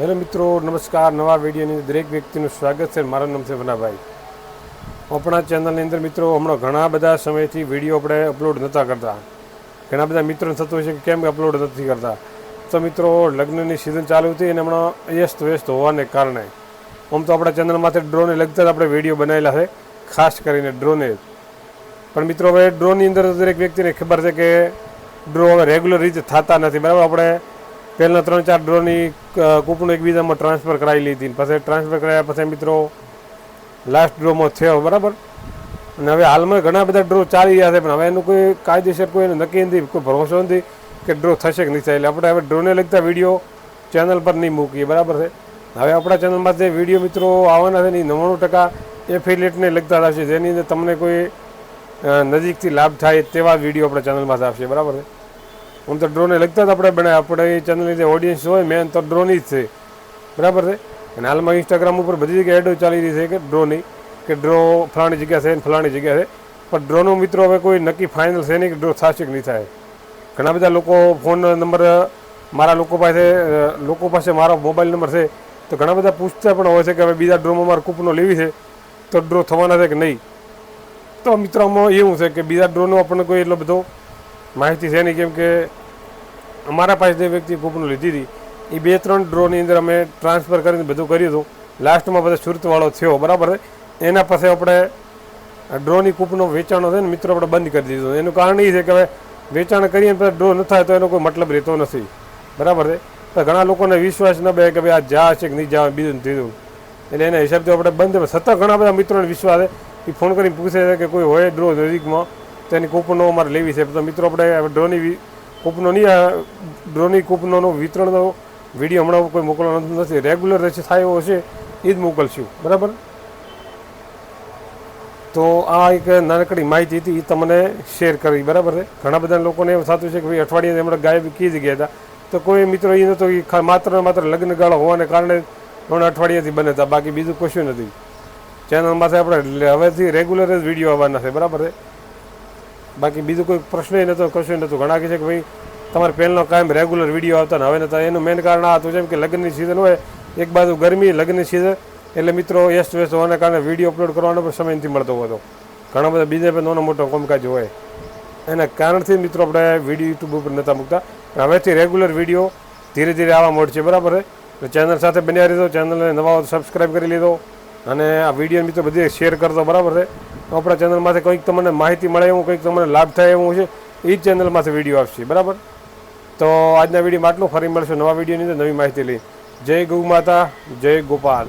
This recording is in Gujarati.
હેલો મિત્રો, નમસ્કાર. નવા વિડીયોની દરેક વ્યક્તિનું સ્વાગત છે. મારું નામ છે વનાભાઈ. આપણા ચેનલની અંદર મિત્રો, હમણાં ઘણા બધા સમયથી વીડિયો આપણે અપલોડ નહોતા કરતા. ઘણા બધા મિત્રોને થતું હોય છે કે કેમ અપલોડ નથી કરતા. તો મિત્રો, લગ્નની સિઝન ચાલુ હતી અને હમણાં વ્યસ્ત વ્યસ્ત હોવાને કારણે. આમ તો આપણા ચેનલમાંથી ડ્રોને લગતા જ આપણે વીડિયો બનાવેલા છે, ખાસ કરીને ડ્રોને પણ મિત્રો, હવે ડ્રોની અંદર દરેક વ્યક્તિને ખબર છે કે ડ્રો હવે રેગ્યુલર રીતે થતા નથી. બરાબર? આપણે પહેલાં ત્રણ ચાર ડ્રોની કૂપનો એકબીજામાં ટ્રાન્સફર કરાવી લીધી. પછી ટ્રાન્સફર કરાયા પછી મિત્રો લાસ્ટ ડ્રોમાં થયો, બરાબર? અને હવે હાલમાં ઘણા બધા ડ્રો ચાલી રહ્યા છે, પણ હવે એનું કોઈ કાયદેસર કોઈ નક્કી નથી, કોઈ ભરોસો નથી કે ડ્રો થશે કે નહીં થાય. એટલે આપણે હવે ડ્રોને લગતા વીડિયો ચેનલ પર નહીં મૂકીએ, બરાબર છે? હવે આપણા ચેનલમાં જે વીડિયો મિત્રો આવવાના છે ને નવ્વાણું ટકા એફિલેટને લગતા થશે જેની અંદર તમને કોઈ નજીકથી લાભ થાય તેવા વીડિયો આપણા ચેનલમાં આવશે, બરાબર છે? આમ તો ડ્રોને લગતા જ આપણે બનાવ્યા આપણે ચેનલની જે ઓડિયન્સ હોય મેન તો ડ્રોની જ છે. બરાબર છે? અને હાલમાં ઇન્સ્ટાગ્રામ ઉપર બધી જગ્યાએ એડો ચાલી રહી છે કે ડ્રોની કે ડ્રો ફલાણી જગ્યા છે ને ફલાણી જગ્યા છે. પણ ડ્રોનો મિત્રો હવે કોઈ નક્કી ફાઇનલ છે નહીં કે ડ્રો થશે કે નહીં થાય. ઘણા બધા લોકો ફોન નંબર મારા લોકો પાસે લોકો પાસે મારો મોબાઈલ નંબર છે. તો ઘણા બધા પૂછતા પણ હોય છે કે હવે બીજા ડ્રોમાં મારે કૂપનો લેવી છે, તો ડ્રો થવાના છે કે નહીં? તો મિત્રોમાં એવું છે કે બીજા ડ્રોનો આપણને કોઈ એટલો બધો માહિતી છે નહીં, કેમ કે અમારા પાસે જે વ્યક્તિ કૂપન લીધી હતી, એ બે ત્રણ ડ્રોની અંદર અમે ટ્રાન્સફર કરીને બધું કર્યું હતું. લાસ્ટમાં બધા સુરતવાળો થયો, બરાબર? એના પાસે આપણે ડ્રોની કૂપનો વેચાણો છે ને મિત્રો આપણે બંધ કરી દીધો. એનું કારણ એ છે કે હવે વેચાણ કરીએ પછી ડ્રો ન થાય તો એનો કોઈ મતલબ રહેતો નથી. બરાબર છે? તો ઘણા લોકોને વિશ્વાસ ન બે કે ભાઈ આ જા છે કે નહીં જા, બીજું ત્રીજું. એટલે એના હિસાબથી આપણે બંધ છતાં ઘણા બધા મિત્રોને વિશ્વાસ એ ફોન કરીને પૂછે છે કે કોઈ હોય ડ્રો નજીકમાં, તો એની કૂપનો અમારે લેવી છે. તો મિત્રો આપણે ડ્રોની કૂપનો નહીં ડ્રોની કૂપનોનો વિતરણનો વીડિયો હમણાં કોઈ મોકલવાનો નથી. રેગ્યુલર રહેશે થાય એવો હશે એ જ મોકલશું. બરાબર? તો આ એક નાનકડી માહિતી હતી એ તમને શેર કરવી બરાબર છે? ઘણા બધા લોકોને એવું થતું છે કે ભાઈ, અઠવાડિયે હમણાં ગાયબ કી ગયા હતા. તો કોઈ મિત્રો એ નહોતો એ માત્ર ને માત્ર લગ્ન ગાળો હોવાને કારણે ત્રણ અઠવાડિયાથી બને હતા. બાકી બીજું કશું નથી. ચેનલમાંથી આપણે હવેથી રેગ્યુલર જ વીડિયો આવવાના છે. બરાબર છે? બાકી બીજું કોઈ પ્રશ્ન નહોતો કશું નહોતું ઘણા કહે છે કે ભાઈ, તમારે પહેલાંનો કાયમ રેગ્યુલર વીડિયો આવતા ને હવે નતા. એનું મેઇન કારણ આ હતું જેમ કે લગ્નની સિઝન હોય, એક બાજુ ગરમી, લગ્નની સિઝન એટલે મિત્રો વ્યસ્ત વ્યસ્ત હોવાના કારણે વીડિયો અપલોડ કરવાનો પણ સમય નથી મળતો હતો. ઘણા બધા બીજા પણ નાનો મોટો કામકાજ હોય. એના કારણથી મિત્રો આપણે વીડિયો યુટ્યુબ ઉપર નહોતા મૂકતા. પણ હવેથી રેગ્યુલર વીડિયો ધીરે ધીરે આવવા મળશે બરાબર એટલે ચેનલ સાથે બન્યા રહેતો ચેનલને નવા સબસ્ક્રાઈબ કરી લીધો. અને આ વીડિયો મિત્રો બધી શેર કરતો બરાબર છે? આપણા ચેનલમાંથી કંઈક તમને માહિતી મળે એવું, કંઈક તમને લાભ થાય એવું છે એ જ ચેનલમાંથી વીડિયો આપશે બરાબર? તો આજના વિડીયોમાં આટલું. ફરી મળશે નવા વિડીયોની અંદર નવી માહિતી લઈ જય ગૌ માતા, જય ગોપાલ.